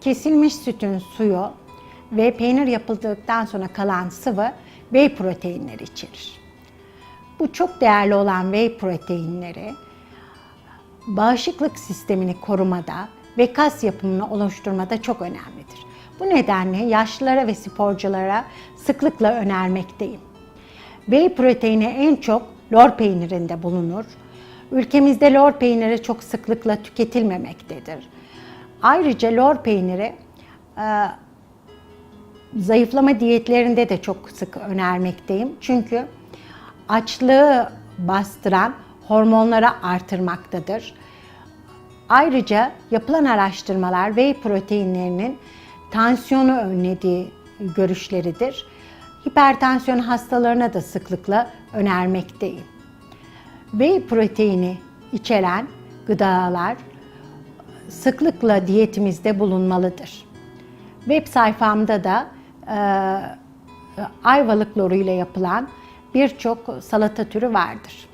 kesilmiş sütün suyu ve peynir yapıldıktan sonra kalan sıvı whey proteinleri içerir. Bu çok değerli olan whey proteinleri bağışıklık sistemini korumada ve kas yapımını oluşturmada çok önemlidir. Bu nedenle yaşlılara ve sporculara sıklıkla önermekteyim. Whey proteini en çok lor peynirinde bulunur. Ülkemizde lor peyniri çok sıklıkla tüketilmemektedir. Ayrıca lor peyniri e, zayıflama diyetlerinde de çok sık önermekteyim. Çünkü açlığı bastıran hormonları artırmaktadır. Ayrıca yapılan araştırmalar whey proteinlerinin tansiyonu önlediği görüşleridir. Hipertansiyon hastalarına da sıklıkla önermekteyim. Whey proteini içeren gıdalar sıklıkla diyetimizde bulunmalıdır. Web sayfamda da e, ayvalık loru ile yapılan birçok salata türü vardır.